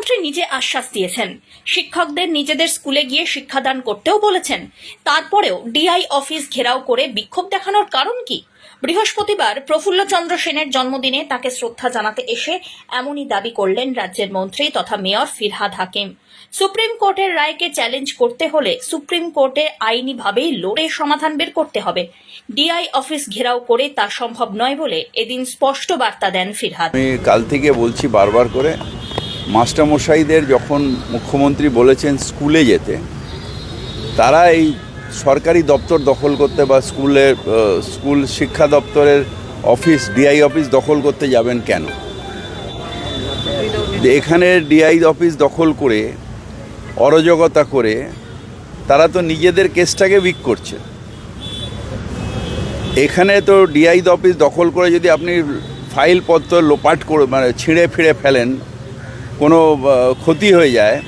মুখ্যমন্ত্রী নিজে আশ্বাস দিয়েছেন। শিক্ষকদের নিজেদের স্কুলে গিয়ে শিক্ষাদান করতেও বলেছেন। তারপরেও ডিআই অফিস ঘেরাও করে বিক্ষোভ দেখানোর কারণ কি? বৃহস্পতিবার প্রফুল্লচন্দ্র সেনের জন্মদিনে তাকে শ্রদ্ধা জানাতে এসে এমনই দাবি করলেন রাজ্যের মন্ত্রী তথা মেয়র ফিরহাদ হাকিম। সুপ্রিম কোর্টের রায়কে চ্যালেঞ্জ করতে হলে সুপ্রিম কোর্টে আইনিভাবেই লড়ে সমাধান বের করতে হবে। ডিআই অফিস ঘেরাও করে তা সম্ভব নয় বলে এদিন স্পষ্ট বার্তা দেন ফিরহাদ। কাল থেকে বলছি বারবার করে মাস্টারমশাইদের যখন মুখ্যমন্ত্রী বলেছেন স্কুলে যেতে, তারা এই সরকারি দপ্তর দখল করতে বা স্কুলের স্কুল শিক্ষা দপ্তরের অফিস, ডিআই অফিস দখল করতে যাবেন কেন? এখানে ডিআই অফিস দখল করে, অরাজকতা করে, তারা তো নিজেদের কেসটাকে উইক করছে। এখানে তো ডিআই অফিস দখল করে যদি আপনি ফাইলপত্র লোপাট করে মানে ছিঁড়ে ফিড়ে ফেলেন কোনো ক্ষতি হয়ে যায়,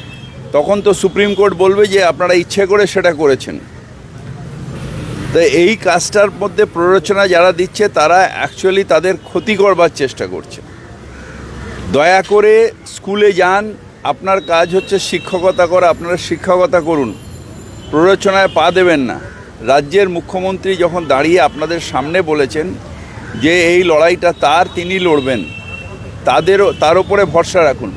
তখন তো সুপ্রিম কোর্ট বলবে যে আপনারা ইচ্ছে করে সেটা করেছেন। তো এই কাজটার মধ্যে প্ররোচনা যারা দিচ্ছে, তারা অ্যাকচুয়ালি তাদের ক্ষতি করবার চেষ্টা করছে। দয়া করে স্কুলে যান, আপনার কাজ হচ্ছে শিক্ষকতা করা, আপনারা শিক্ষকতা করুন। প্ররোচনায় পা দেবেন না। রাজ্যের মুখ্যমন্ত্রী যখন দাঁড়িয়ে আপনাদের সামনে বলেছেন যে এই লড়াইটা তার, তিনি লড়বেন। তাদেরও, তার উপরে ভরসা রাখুন।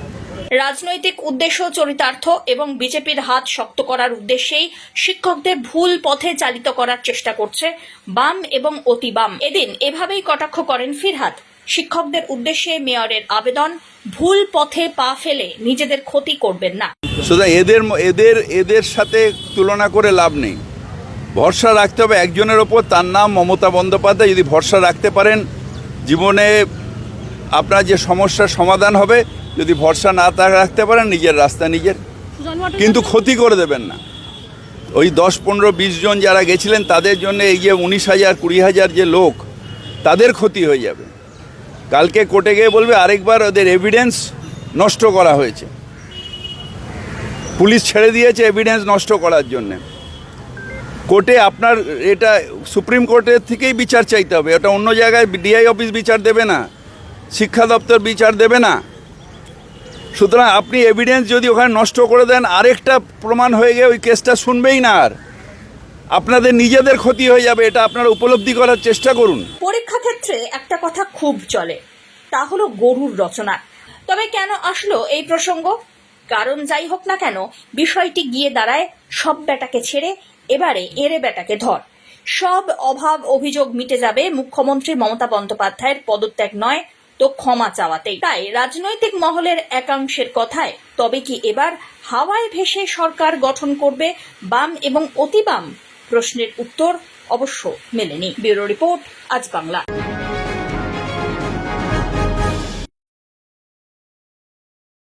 রাজনৈতিক উদ্দেশ্য চরিতার্থ এবং বিজেপির হাত শক্ত করার উদ্দেশ্যেই শিক্ষকদের ভুল পথে চালিত করার চেষ্টা করছে বাম এবং অতি বাম। এদিন এভাবেই কটাক্ষ করেন ফিরহাদ। শিক্ষকদের উদ্দেশ্যে মেয়রের আবেদন, ভুল পথে পা ফেলে নিজেদের ক্ষতি করবেন না। সুতরাং এদের এদের এদের সাথে তুলনা করে লাভ নেই। ভরসা রাখতে হবে একজনের ওপর, তার নাম মমতা বন্দ্যোপাধ্যায়। যদি ভরসা রাখতে পারেন, জীবনে আপনার যে সমস্যার সমাধান হবে যদি ভরসা না তা রাখতে পারেন নিজের রাস্তা নিজের। কিন্তু ক্ষতি করে দেবেন না। ওই দশ পনেরো বিশ জন যারা গেছিলেন তাদের জন্য এই যে উনিশ হাজার কুড়ি হাজার যে লোক তাদের ক্ষতি হয়ে যাবে। কালকে কোর্টে গিয়ে বলবে আরেকবার ওদের এভিডেন্স নষ্ট করা হয়েছে। পুলিশ ছেড়ে দিয়েছে এভিডেন্স নষ্ট করার জন্য। কোর্টে আপনার এটা সুপ্রিম কোর্টের থেকেই বিচার চাইতে হবে। ওটা অন্য জায়গায় ডিআই অফিস বিচার দেবে না। শিক্ষা দপ্তর বিচার দেবে না। সুতরাং আপনি এভিডেন্স যদি ওখানে নষ্ট করে দেন, আরেকটা প্রমাণ হয়ে গিয়ে ওই কেসটা শুনবেই না আর। আপনাদের নিজেদের ক্ষতি হয়ে যাবে, এটা আপনারা উপলব্ধি করার চেষ্টা করুন। পরীক্ষা ক্ষেত্রে একটা কথা খুব চলে, তা হলো গরুর রচনা। তবে কেন আসলো এই প্রসঙ্গ? কারণ যাই হোক না কেন, বিষয়টি গিয়ে দাঁড়ায় সব বেটাকে ছেড়ে, এবারে এরে বেটাকে ধর। সব অভাব অভিযোগ মিটে যাবে মুখ্যমন্ত্রী মমতা বন্দ্যোপাধ্যায়ের পদত্যাগ নয় তো ক্ষমা চাওয়াতেই। তাই রাজনৈতিক মহলের একাংশের কথায়, তবে কি এবার হাওয়ায় ভেসে সরকার গঠন করবে বাম এবং অতিবাম প্রশ্নের উত্তর অবশ্য মেলেনি। ব্যুরো রিপোর্ট, আজ বাংলা।